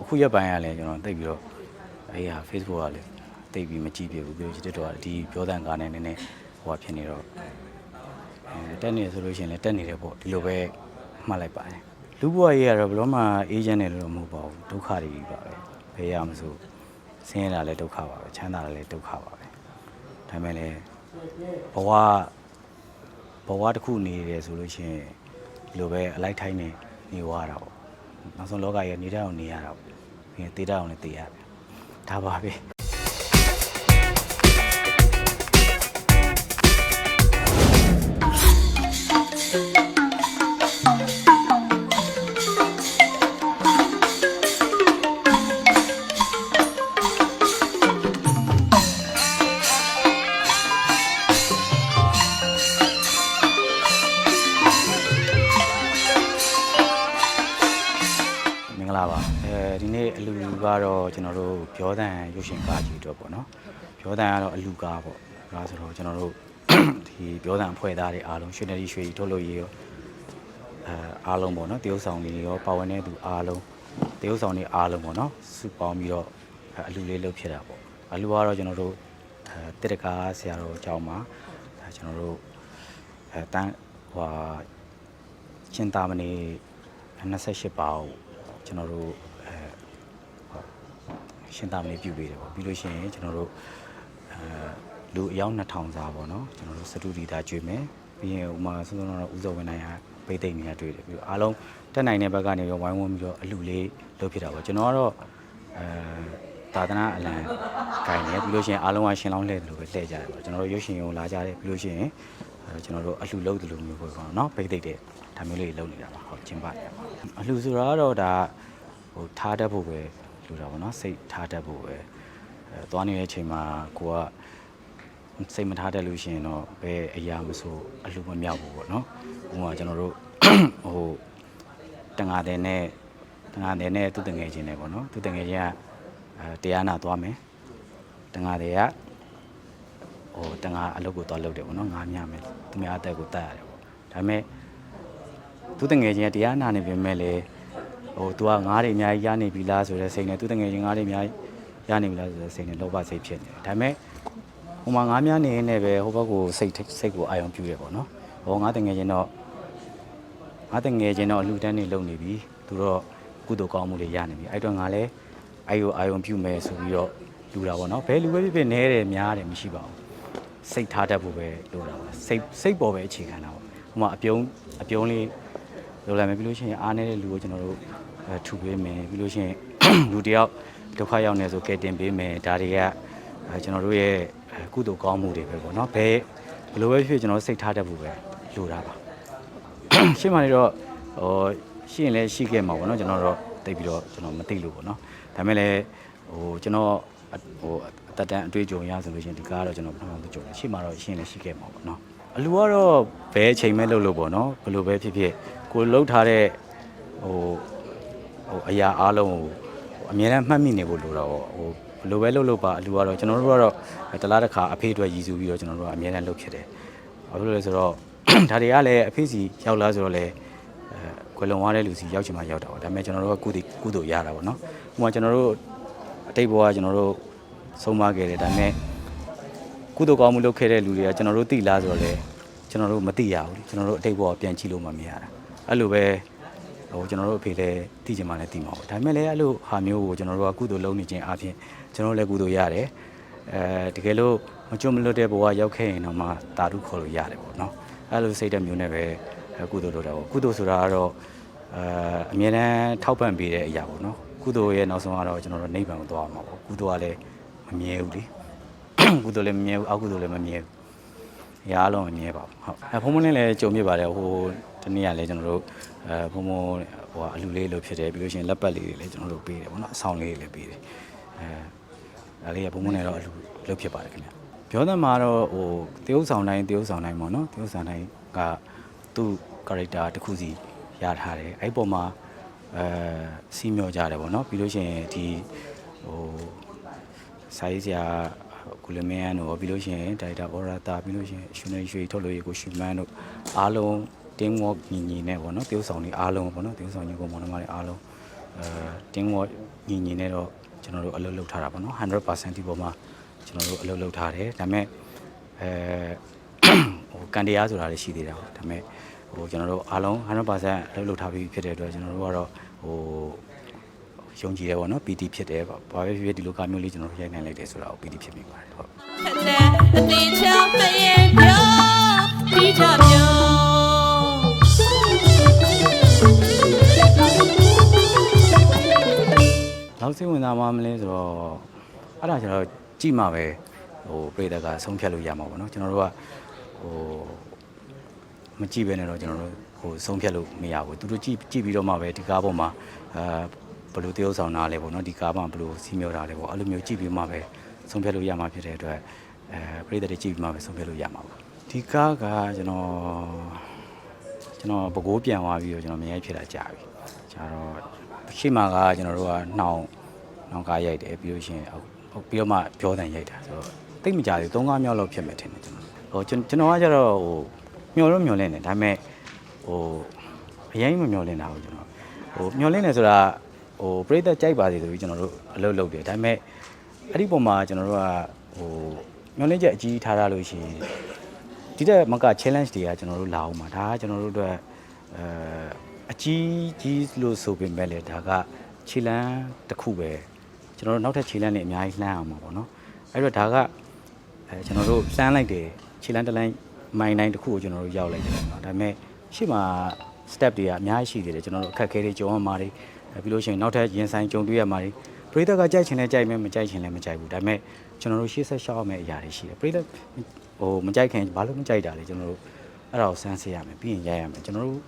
အခုရက်ပိုင်းကလည်းကျွန်တော်တိတ်ပြီးတော့အေးဟာ Facebook ကလည်းတိတ်ပြီးမကြည့်ပြဘူးပြီးတော့ TikTok ကဒီပြောတဲ့ကားနဲ့နည်းနည်းဟိုဟာဖြစ်နေတော့အဲတက်နေဆိုလို့ရှိရင်လည်းတက်နေတယ်ပေါ့ဒီလိုပဲမှတ်လိုက်ပါတယ်လူဘဝရေးကတော့ဘယ်တော့မှအေးချမ်းတယ်လို့တော့မဟုတ်ပါဘူးဒုက္ခတွေကြီးပါပဲဘယ်ရမဆိုဆင်းရဲတာလည်းဒုက္ခပါပဲချမ်းသာတာလည်းဒုက္ခပါပဲဒါပေမဲ့လည်းဘဝဘဝတစ်ခုနေတယ်ဆိုလို့ရှိရင်ဒီလိုပဲအလိုက်ထိုင်းနေနေွားတာပေါ့ နောက်ဆုံးလောကကြီးကနေတတ်အောင်နေရတာပေါ့ပြီးရင်တေးတတ်အောင်လည်းတေးရတယ်ဒါပါပဲ တော့ကျွန်တော်တို့ပြောတန်ရုပ်ရှင်ကားကြီးတော့ပေါ့နော်ပြောတန်ကတော့အလူကားပေါ့ဒါဆိုတော့ကျွန်တော်တို့ဒီပြောတန်အဖွဲ့သားတွေအားလုံးရွှေနယ်ဒီရွှေကြီးထုတ်လို့ရရောအဲအားလုံးပေါ့နော်တရုတ်ဆောင်တွေရောပါဝင်တဲ့သူအားလုံးတရုတ်ဆောင်တွေအားလုံးပေါ့နော်စုပေါင်းပြီးတော့အဲအလူလေးလုပ်ဖြစ်တာပေါ့အလူကတော့ကျွန်တော်တို့အဲတစ်တကားဆရာတော်အကြောင်းမှာအဲကျွန်တော်တို့အဲတန်းဟွာချင်းတာမဏေ28ပါကိုကျွန်တော်တို့အဲဟုတ် ရှင်တာမဏေပြုပေးတယ်ပေါ့ပြီးလို့ရှိရင်ကျွန်တော်တို့အဲလူအယောက်2000စာပေါ့နော်ကျွန်တော်တို့စတူဒီတာကျွေးမယ်ပြီးရင်ဥမာဆုံးဆုံးတော့ဦးစောဝင်းနိုင်ဟာပိတ်သိမ့်နေရတွေ့တယ်ပြီးတော့အားလုံးတက်နိုင်တဲ့ဘက်ကနေရောဝိုင်းဝန်းပြီးတော့အလူလေးလုပ်ဖြစ်တာပေါ့ကျွန်တော်ကတော့အဲသာသနာအလံဂိုင်နေပြီးလို့ရှိရင်အားလုံးကရှင်လောင်းလှည့်တယ်လို့ပဲလှည့်ကြတယ်ပေါ့ကျွန်တော်တို့ရုပ်ရှင်ရုံလာကြတယ်ပြီးလို့ရှိရင်အဲကျွန်တော်တို့အလှလုပ်တယ်လို့မျိုးပေါ့ကောနော်ပိတ်သိမ့်တဲ့ဒါမျိုးလေးလုပ်နေတာပါဟုတ်ကျင်းပါတယ်အလှဆိုတာကတော့ဒါဟိုထားတတ်ဖို့ပဲ လူတာပေါ့နော်စိတ်ထားတတ်ဖို့ပဲအဲသွားနေတဲ့အချိန်မှာကိုကစိတ်မထားတတ်လို့ရှိရင်တော့ဘယ်အရာမဆိုအလှမမြောက်ဘူးပေါ့နော်ဥပမာကျွန်တော်တို့ဟိုတန်ငါတဲ့နဲ့တန်ငါတဲ့နဲ့သူတငယ်ချင်းနဲ့ပေါ့နော်သူတငယ်ချင်းကအဲတရားနာသွားမယ်တန်ငါတဲ့ကဟိုတန်ငါအလုပ်ကိုသွားလုပ်တယ်ပေါ့နော်ငါးမြမယ်သူများအသက်ကိုတတ်ရတယ်ပေါ့ဒါပေမဲ့သူတငယ်ချင်းကတရားနာနေပြင်မဲ့လေ ဟို तू ကငါးတွေအများကြီးရနေပြီလားဆိုတဲ့စိတ်နဲ့သူတငယ်ချင်းငါးတွေအများကြီးရနေပြီလားဆိုတဲ့စိတ်နဲ့လောဘစိတ်ဖြစ်နေတယ်ဒါပေမဲ့ဟိုမှာငါးများနေနေပဲဟိုဘက်ကိုစိတ်စိတ်ကိုအာရုံပြုရပေါ့နော်ဟိုငါးတငယ်ချင်းတော့ငါးတငယ်ချင်းတော့အလူတန်းနေလုံနေပြီသူတော့ကုသိုလ်ကောင်းမှုတွေရနေပြီအဲ့တော့ငါလည်းအဲ့ကိုအာရုံပြုမယ်ဆိုပြီးတော့လူတာပေါ့နော်ဘယ်လူပဲဖြစ်ဖြစ်နဲတယ်များတယ်မရှိပါဘူးစိတ်ထားတတ်ဖို့ပဲလိုတာပါစိတ်စိတ်ပေါ်ပဲအခြေခံတာပေါ့ဟိုမှာအပြုံးအပြုံးလေးလိုလိုက်မယ်ပြီးလို့ရှိရင်အားနေတဲ့လူကိုကျွန်တော်တို့အဲ ထူပေးမယ်ပြီးလို့ရှိရင်လူတယောက်ဒုက္ခရောက်နေဆိုကဲတင်ပေးမယ်ဒါတွေကအဲကျွန်တော်တို့ရဲ့အဲကုသိုလ်ကောင်းမှုတွေပဲပေါ့နော်ဘယ်ဘယ်လိုပဲဖြစ်ဖြစ်ကျွန်တော်တို့စိတ်ထားတတ်ဖို့ပဲလိုတာပါရှင်းမှနေတော့ဟိုရှိရင်လည်းရှိခဲ့မှာပေါ့နော်ကျွန်တော်တော့တိတ်ပြီးတော့ကျွန်တော်မသိလို့ပေါ့နော်ဒါပေမဲ့လည်းဟိုကျွန်တော်အဟိုအသက်တမ်းအတွေ့အကြုံရဆိုလို့ရှိရင်ဒီကားကတော့ကျွန်တော်ပထမဆုံးကြုံတယ်ရှိမှတော့ရှိရင်လည်းရှိခဲ့မှာပေါ့နော်အလူကတော့ဘယ်အချိန်မဲ့လုပ်လို့ပေါ့နော်ဘယ်လိုပဲဖြစ်ဖြစ်ကိုလှုပ်ထားတဲ့ဟို ဟိုအရာအားလုံးကိုအများနဲ့မှတ်မိနေဖို့လိုတော့ဟိုဘယ်လိုပဲလုပ်လို့ပါအလူကတော့ကျွန်တော်တို့ကတော့တလားတစ်ခါအဖေးအတွက်ရည်စူးပြီးတော့ကျွန်တော်တို့ကအများနဲ့လုပ်ဖြစ်တယ်ဘာဖြစ်လို့လဲဆိုတော့ဒါတွေကလည်းအဖေးစီရောက်လာဆိုတော့လေအဲခွေလုံသွားတဲ့လူစီရောက်ချင်မှရောက်တာပေါ့ဒါပေမဲ့ကျွန်တော်တို့ကကုသိကုသိုလ်ရတာပေါ့နော်ဟိုမှာကျွန်တော်တို့အတိတ်ဘဝကျွန်တော်တို့ဆုံးမခဲ့တယ်ဒါပေမဲ့ကုသိုလ်ကောင်းမှုလုပ်ခဲ့တဲ့လူတွေကကျွန်တော်တို့သိလားဆိုတော့လေကျွန်တော်တို့မသိရဘူးလေကျွန်တော်တို့အတိတ်ဘဝပြန်ကြည့်လို့မှမရတာအဲ့လိုပဲ ဟိုကျွန်တော်တို့အဖေလည်းသိချင်မှလည်းသိမှာပေါ့ဒါပေမဲ့လည်းအဲ့လိုဟာမျိုးကိုကျွန်တော်တို့ကကုသိုလ်လုပ်နေခြင်းအပြင်ကျွန်တော်တို့လည်းကုသိုလ်ရတယ်အဲတကယ်လို့မကြုံမလွတ်တဲ့ဘဝရောက်ခဲ့ရင်တော့မှတာဓုခေါ်လို့ရတယ်ပေါ့နော်အဲ့လိုစိတ်ဓာတ်မျိုးနဲ့ပဲအဲကုသိုလ်လုပ်တာပေါ့ကုသိုလ်ဆိုတာကတော့အဲအမြဲတမ်းထောက်ပံ့ပေးတဲ့အရာပေါ့နော်ကုသိုလ်ရဲ့နောက်ဆုံးကတော့ကျွန်တော်တို့နိဗ္ဗာန်ကိုသွားမှာပေါ့ကုသိုလ်ကလည်းမမြဲဘူးလေကုသိုလ်လည်းမမြဲဘူးအကုသိုလ်လည်းမမြဲဘူးအရာအလုံးမမြဲပါဘူးဟုတ်အဲဖုံဖုံနဲ့လည်းကြုံပြပါတယ်ဟို တနေ့ကလည်းကျွန်တော်တို့အဲဖုံဖုံဟိုအလူလေးလို့ဖြစ်တယ်ပြီးလို့ရှိရင်လက်ပတ်လေးတွေလည်းကျွန်တော်တို့ပေးတယ်ပေါ့နော်အဆောင်လေးတွေလည်းပေးတယ်အဲဒါလေးကဖုံဖုံနဲ့တော့အလူလုပ်ဖြစ်ပါတယ်ခင်ဗျပြောတဲ့မှာတော့ဟိုတရုပ်ဆောင်တိုင်းတရုပ်ဆောင်တိုင်းပေါ့နော်တရုပ်ဆောင်တိုင်းကသူ့ character တစ်ခုစီရထားတယ်အဲ့ပေါ်မှာအဲစီးမျောကြတယ်ပေါ့နော်ပြီးလို့ရှိရင်ဒီဟိုစာရေးဆရာကုလမန်တို့ပြီးလို့ရှိရင်ဒါရိုက်တာအော်ရာတာပြီးလို့ရှိရင်ရွှေနေရွှေထုတ်လို့ရကိုရွှေမန်းတို့အားလုံး team work ညီညီနဲ့ပေါ့နော်တရုပ်ဆောင်တွေအားလုံးပေါ့နော်တရုပ်ဆောင်ညီကိုမောင်နှမတွေအားလုံးအဲ team work ညီညီနဲ့တော့ကျွန်တော်တို့အလုပ်လုပ်ထားတာပေါ့နော်100%ဒီပေါ်မှာကျွန်တော်တို့အလုပ်လုပ်ထားတယ်ဒါပေမဲ့အဲဟိုကန်တရားဆိုတာလည်းရှိသေးတာပေါ့ဒါပေမဲ့ဟိုကျွန်တော်တို့အားလုံး100%အလုပ်လုပ်ထားပြီးဖြစ်တဲ့အတွက်ကျွန်တော်တို့ကတော့ဟိုယုံကြည်တယ်ပေါ့နော် PT ဖြစ်တယ်ပေါ့ဘာပဲဖြစ်ဖြစ်ဒီလိုကမျိုးလေးကျွန်တော်တို့ရိုက်နိုင်လိုက်တယ်ဆိုတာကို PT ဖြစ်မိပါတယ်ဟုတ် နောက်စိတ်ဝင်စားမှမလဲဆိုတော့အဲ့ဒါကျွန်တော်ကြည့်မှပဲဟိုပြည်သက်ကဆုံးဖြတ်လို့ရမှာပေါ့နော်ကျွန်တော်တို့ကဟိုမကြည့်ပဲနဲ့တော့ကျွန်တော်တို့ဟိုဆုံးဖြတ်လို့မရဘူးသူတို့ကြည့်ကြည့်ပြီးတော့မှပဲဒီကားပေါ်မှာအာဘယ်လိုတရုပ်ဆောင်တာလဲပေါ့နော်ဒီကားမှာဘယ်လိုစီးမြောတာလဲပေါ့အဲ့လိုမျိုးကြည့်ပြီးမှပဲဆုံးဖြတ်လို့ရမှာဖြစ်တဲ့အတွက်အဲပြည်သက်တွေကြည့်ပြီးမှပဲဆုံးဖြတ်လို့ရမှာပေါ့ဒီကားကကျွန်တော်ကျွန်တော်ပကိုးပြန်သွားပြီးတော့ကျွန်တော်မရိုက်ဖြစ်တာကြာပြီ။ကြာတော့ရှေ့မှာကကျွန်တော်တို့ကနှောင် နှောင်ကားရိုက်တယ်ပြီးလို့ရှိရင်ဟုတ်ဟုတ်ပြီးတော့မှပြောတန်ရိုက်တာဆိုတော့တိတ်မကြသေးဘူး၃-၅မြောက်လောက်ဖြစ်မယ်ထင်တယ်ကျွန်တော်။ဟိုကျွန်ကျွန်တော်ကကျတော့ဟိုမျောတော့မျောလင့်တယ်ဒါပေမဲ့ဟိုအရင်မမျောလင့်တာဘူးကျွန်တော်။ဟိုမျောလင့်တယ်ဆိုတာဟိုပြိသက်ကြိုက်ပါစေဆိုပြီးကျွန်တော်တို့အလုပ်လုပ်တယ်ဒါပေမဲ့အဲ့ဒီပုံမှာကျွန်တော်တို့ကဟိုမျောလင့်ချက်အကြီးထားရလို့ရှိရင်ဒီတဲ့မက challenge တွေကကျွန်တော်တို့လာအောင်ပါဒါကကျွန်တော်တို့အတွက်အဲအကြီးကြီးလို့ဆိုပေမဲ့လေဒါကခြေလန်းတစ်ခုပဲ ကျွန်တော်တို့နောက်ထပ်ခြေလန်းတွေအများကြီးလှမ်းအောင်ပါပေါ့နော်အဲ့တော့ဒါကအဲကျွန်တော်တို့လှမ်းလိုက်တယ်ခြေလန်းတစ်လိုင်းမိုင်တိုင်းတစ်ခုကိုကျွန်တော်တို့ရောက်လိုက်တယ်ပေါ့နော်ဒါပေမဲ့ရှေ့မှာ step တွေကအများကြီးရှိသေးတယ်ကျွန်တော်တို့အခက်အခဲတွေကြုံရမှာတွေအဲပြီးလို့ရှိရင်နောက်ထပ်ရင်ဆိုင်ကြုံတွေ့ရမှာတွေပရိသတ်ကကြိုက်ချင်လဲကြိုက်မယ်မကြိုက်ချင်လဲမကြိုက်ဘူးဒါပေမဲ့ကျွန်တော်တို့ရှေ့ဆက်ရှောက်ရမယ့်အရာတွေရှိတယ်ပရိသတ်ဟိုမကြိုက်ခင်ဘာလို့မကြိုက်တာလဲကျွန်တော်တို့အဲ့ဒါကိုစမ်းစစ်ရမယ်ပြီးရင်ရိုက်ရမယ်ကျွန်တော်တို့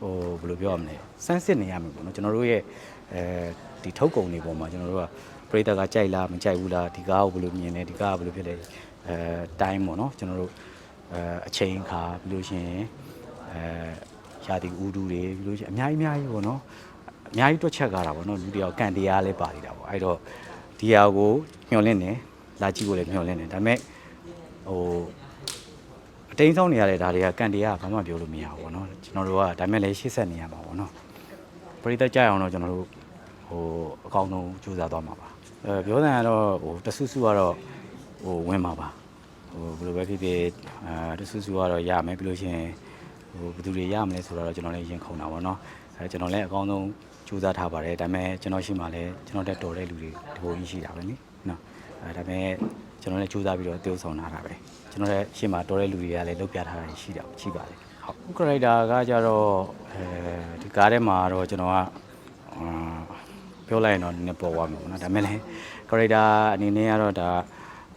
ဟိုဘယ်လိုပြောရမလဲစမ်းစစ်နေရမယ်ပေါ့နော်ကျွန်တော်တို့ရဲ့ အဲဒီထုတ်ကုန်တွေပေါ်မှာကျွန်တော်တို့ကပရိသတ်ကကြိုက်လားမကြိုက်ဘူးလားဒီကားကိုဘယ်လိုမြင်လဲဒီကားကဘယ်လိုဖြစ်လဲအဲတိုင်းပေါ့နော်ကျွန်တော်တို့အဲအချိန်ခါပြီးလို့ရှိရင်အဲရာသီဥတုတွေပြီးလို့ရှိရင်အများကြီးအများကြီးပေါ့နော်အများကြီးတွက်ချက်ကားတာပေါ့နော်လူတယောက်ကန်တရားလည်းပါနေတာပေါ့အဲ့တော့ဒီဟာကိုမျှော်လင့်တယ်လာကြည့်ဖို့လည်းမျှော်လင့်တယ်ဒါပေမဲ့ဟိုအတိန်ဆောင်နေရတဲ့ဒါတွေကကန်တရားကဘာမှပြောလို့မရဘူးပေါ့နော်ကျွန်တော်တို့ကဒါပေမဲ့လည်းရှေ့ဆက်နေရမှာပေါ့နော် ပရိသတ်ကြအောင်တော့ကျွန်တော်တို့ဟိုအကောင်းဆုံးကြိုးစားသွားမှာပါအဲပြောတဲ့ကတော့ဟိုတဆူဆူကတော့ဟိုဝင်မှာပါဟိုဘယ်လိုပဲဖြစ်ဖြစ်အာတဆူဆူကတော့ရမယ်ပြီးလို့ရှိရင်ဟိုဘယ်သူတွေရမလဲဆိုတော့ကျွန်တော်လည်းရင်ခုန်တာပေါ့နော်အဲကျွန်တော်လည်းအကောင်းဆုံးကြိုးစားထားပါတယ်ဒါပေမဲ့ကျွန်တော်ရှိမှလည်းကျွန်တော်တက်တော်တဲ့လူတွေဒီပုံကြီးရှိတာပဲနိနော်အဲဒါပေမဲ့ကျွန်တော်လည်းကြိုးစားပြီးတော့တည်ဥဆောင်ထားတာပဲကျွန်တော်လည်းရှိမှတော်တဲ့လူတွေကလည်းလုပ်ပြထားတာရှိတာရှိပါတယ် ဟုတ်ခရိုက်တာကကြတော့အဲဒီကားထဲမှာတော့ကျွန်တော်ကအာပြောလိုက်ရင်တော့နည်းနည်းပေါ်သွားမှာပေါ့နော်ဒါပေမဲ့လည်းခရိုက်တာအနေနဲ့ကတော့ဒါ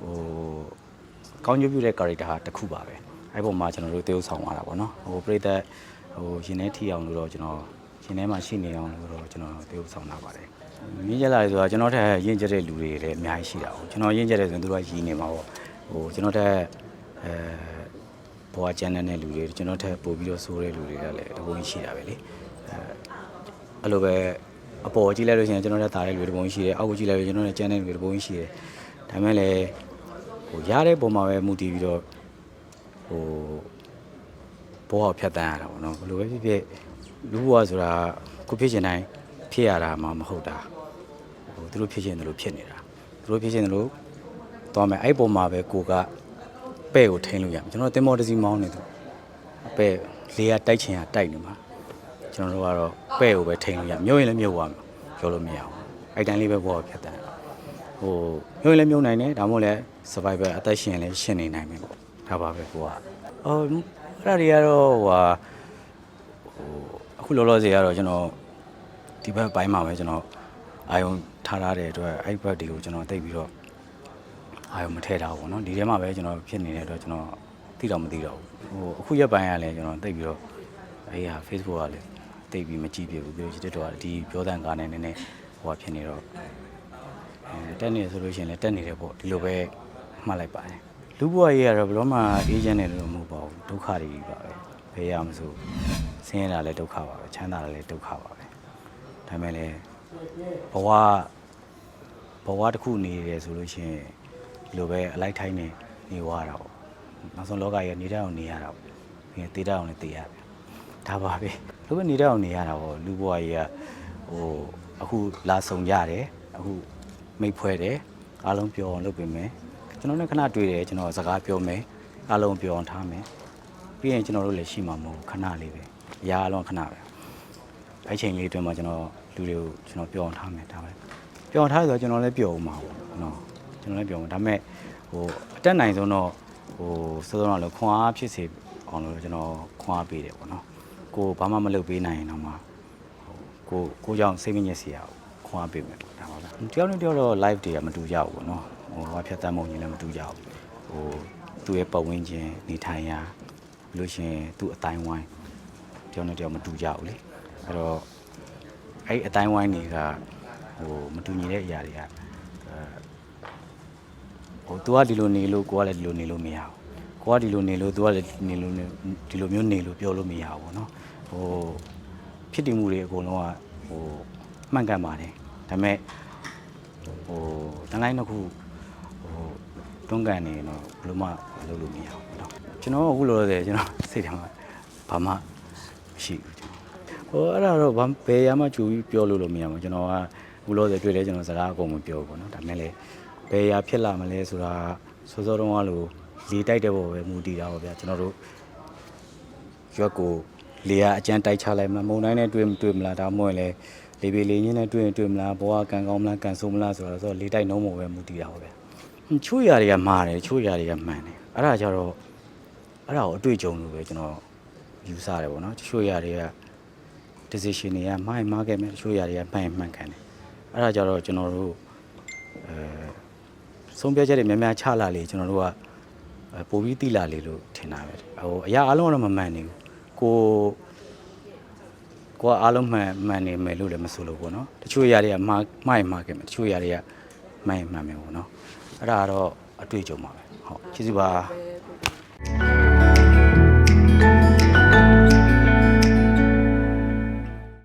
ဟိုကောင်းကျိုးပြုတဲ့ character ဟာတစ်ခုပါပဲအဲ့ပုံမှာကျွန်တော်တို့တည်ဥဆောင်သွားတာပေါ့နော်ဟိုပြိသက်ဟိုရင်ထဲထီအောင်လို့တော့ကျွန်တော်ရှင်ထဲမှာရှိနေအောင်လို့တော့ကျွန်တော်ပြောဆောင်လာပါတယ်။မြင့်ကြလာဆိုတော့ကျွန်တော်ထက်ရင့်ကြတဲ့လူတွေလည်းအများကြီးရှိတာ။ကျွန်တော်ရင့်ကြတဲ့ဆိုရင်သူတို့ကရည်နေမှာပေါ့။ဟိုကျွန်တော်ထက်အဲ ဘွားကျန်တဲ့လူတွေကျွန်တော်ထက်ပို့ပြီးတော့ဆိုးတဲ့လူတွေကလည်းတပုံကြီးရှိတာပဲလေ။အဲအဲ့လိုပဲအပေါ်ကြည့်လိုက်လို့ရှိရင်ကျွန်တော်ထက်တာတဲ့လူတွေတပုံကြီးရှိတယ်။အောက်ကိုကြည့်လိုက်လို့ကျွန်တော်ထက်ကျန်တဲ့လူတွေတပုံကြီးရှိတယ်။ဒါပေမဲ့လည်းဟိုရတဲ့ပုံမှာပဲမူတည်ပြီးတော့ဟိုဘောအောင်ဖြတ်တန်းရတာပေါ့နော်ဘယ်လိုပဲဖြစ်ဖြစ်လူဘဝဆိုတာကိုဖြစ်ချင်တိုင်းဖြစ်ရတာမှမဟုတ်တာဟိုသူတို့ဖြစ်ချင်တယ်လို့ဖြစ်နေတာသူတို့ဖြစ်ချင်တယ်လို့သွားမယ်အဲ့ပုံမှာပဲကိုက ပဲ့ကိုထိန်းလို့ရမယ်ကျွန်တော်တင်မောတစီမောင်းနေသူပဲ့လေးကတိုက်ချင်ရတိုက်နေမှာကျွန်တော်တို့ကတော့ပဲ့ကိုပဲထိန်းလို့ရမြုပ်ရင်လည်းမြုပ်သွားမှာပြောလို့မရဘူးအဲ့တိုင်းလေးပဲဘောအောင်ဖြတ်တန်းဟိုမြုပ်ရင်လည်းမြုပ်နိုင်တယ်ဒါမှမဟုတ်လည်း survivor အသက်ရှင်ရင်လည်းရှင်နေနိုင်မယ်ပေါ့ဒါပါပဲကိုကအော်အဲ့ဒါတွေကတော့ဟိုဟာဟိုအခုလောလောဆယ်ကတော့ကျွန်တော်ဒီဘက်ပိုင်းမှာပဲကျွန်တော်အာယုံထားထားတဲ့အတွက်အဲ့ဘက်တွေကိုကျွန်တော်တိတ်ပြီးတော့ အာယုံမထည့်တာဘူးပေါ့နော်ဒီထဲမှာပဲကျွန်တော်ဖြစ်နေတဲ့အတွက်ကျွန်တော်သိတော့မသိတော့ဘူးဟိုအခုရက်ပိုင်းကလည်းကျွန်တော်တိတ်ပြီးတော့အဲ့ဟာ Facebook ကလည်းတိတ်ပြီးမကြည့်ပြဘူးပြီးတော့ TikTok ကဒီပြောတဲ့ကားနဲ့နည်းနည်းဟိုဟာဖြစ်နေတော့အဲတက်နေဆိုလို့ရှိရင်လည်းတက်နေတယ်ပေါ့ဒီလိုပဲမှတ်လိုက်ပါတယ်လူဘဝရေးကတော့ဘယ်တော့မှအေးချမ်းတယ်လို့မဟုတ်ပါဘူးဒုက္ခတွေကြီးပါပဲဘယ်ရမဆိုဆင်းရဲတာလည်းဒုက္ခပါပဲချမ်းသာတာလည်းဒုက္ခပါပဲဒါပေမဲ့လည်းဘဝဘဝတစ်ခုနေတယ်ဆိုလို့ရှိရင် ဒီလိုပဲအလိုက်ထိုင်းနေနေွားတာပေါ့နောက်ဆုံးလောကကြီးကနေတတ်အောင်နေရတာပေါ့ပြီးရင်တေးတတ်အောင်လည်းတေးရတယ်ဒါပါပဲလိုပဲနေတတ်အောင်နေရတာပေါ့လူဘဝကြီးကဟိုအခုလာဆောင်ကြတယ်အခုမိတ်ဖွဲ့တယ်အားလုံးပြောအောင်လုပ်ပေးမယ်ကျွန်တော်လည်းခဏတွေ့တယ်ကျွန်တော်စကားပြောမယ်အားလုံးပြောအောင်ထားမယ်ပြီးရင်ကျွန်တော်တို့လည်းရှိမှာမဟုတ်ဘူးခဏလေးပဲအရာအလုံးခဏပဲအဲ့ချိန်လေးအတွင်းမှာကျွန်တော်လူတွေကိုကျွန်တော်ပြောအောင်ထားမယ်ဒါပဲပြောအောင်ထားဆိုတော့ကျွန်တော်လည်းပြောအောင်မှာပေါ့နော် ကျွန်တော်လည်းပြောအောင်ဒါပေမဲ့ဟိုအတက်နိုင်ဆုံးတော့ဟိုစောစောတော့လည်းခွန်အားဖြစ်စေအောင်လို့ကျွန်တော်ခွန်အားပေးတယ်ပေါ့နော်ကိုဘာမှမလုပ်ပေးနိုင်ရင်တော့မှကိုကိုကြောင့်စိတ်မညစ်စရာခွန်အားပေးမယ်ပေါ့ဒါပါပဲတယောက်နဲ့တယောက်တော့ live တွေကမတူကြဘူးပေါ့နော်ဟိုဘာဖြတ်တမ်းမုံကြီးလည်းမတူကြဘူးဟိုသူ့ရဲ့ပတ်ဝန်းကျင်နေထိုင်ရာပြီးလို့ရှိရင်သူ့အတိုင်းဝိုင်းတယောက်နဲ့တယောက်မတူကြဘူးလေအဲ့တော့အဲ့ဒီအတိုင်းဝိုင်းတွေကဟိုမတူညီတဲ့အရာတွေကအဲ ဟို तू ကဒီလိုနေလို့ကိုကလည်းဒီလိုနေလို့မရဘူးကိုကဒီလိုနေလို့ तू ကလည်းနေလို့နေဒီလိုမျိုးနေလို့ပြောလို့မရဘူးပေါ့နော်ဟို ဖြစ်တည်မှုတွေအကုန်လုံးကဟိုမှန်ကန်ပါတယ်ဒါပေမဲ့ဟိုတန်လိုက်တစ်ခုဟိုတွန်းကန်နေရင်တော့ဘယ်လိုမှလုပ်လို့မရဘူးเนาะကျွန်တော်ကအခုလောလောဆယ်ကျွန်တော်စိတ်ထဲမှာဘာမှမရှိဘူးကျွန်တော်ဟိုအဲ့ဒါတော့ဘာဘယ်ရမှကြူပြီးပြောလို့လို့မရဘူးကျွန်တော်ကအခုလောလောဆယ်တွေ့လဲကျွန်တော်စကားအကုန်မပြောဘူးเนาะဒါပေမဲ့လည်း ဘယ်ရဖြစ်လာမလဲဆိုတာစောစောတုန်းကလို့လေတိုက်တဲ့ဘောပဲမူတည်တာပေါ့ဗျာကျွန်တော်တို့ရွက်ကိုလေကအကျန်းတိုက်ချလိုက်မလားမုံတိုင်းနဲ့တွေ့မတွေ့မလားဒါမှမဟုတ်လေလေပေလေညင်းနဲ့တွေ့ရင်တွေ့မလားဘောကကန်ကောင်းမလားကန်ဆိုးမလားဆိုတော့ဆိုတော့လေတိုက်နှုံးပုံပဲမူတည်တာပေါ့ဗျာဟွန်းချိုးရတွေကမှားတယ်ချိုးရတွေကမှန်တယ်အဲ့ဒါကြတော့အဲ့ဒါကိုအတွေ့အကြုံလို့ပဲကျွန်တော်ယူဆတယ်ပေါ့နော်ချိုးရတွေက decision တွေကမှားရင်မှားခဲ့မယ်ချိုးရတွေကမှန်ရင်မှန်ခံတယ်အဲ့ဒါကြတော့ကျွန်တော်တို့အဲ ဆုံးဖြတ်ချက်တွေများများချလာလေကျွန်တော်တို့ကအဲပိုပြီးတိလာလေလို့ထင်တာပဲဟိုအရာအလုံးကတော့မမှန်နေဘူးကိုကိုကအားလုံးမှန်မှန်နေမယ်လို့လည်းမဆိုလို့ပေါ့နော်တချို့အရာတွေကမှားမှားရင်မှားခဲ့မယ်တချို့အရာတွေကမှန်ရင်မှန်မယ်ပေါ့နော်အဲ့ဒါကတော့အတွေ့အကြုံပါပဲဟုတ်ကျေးဇူးပါ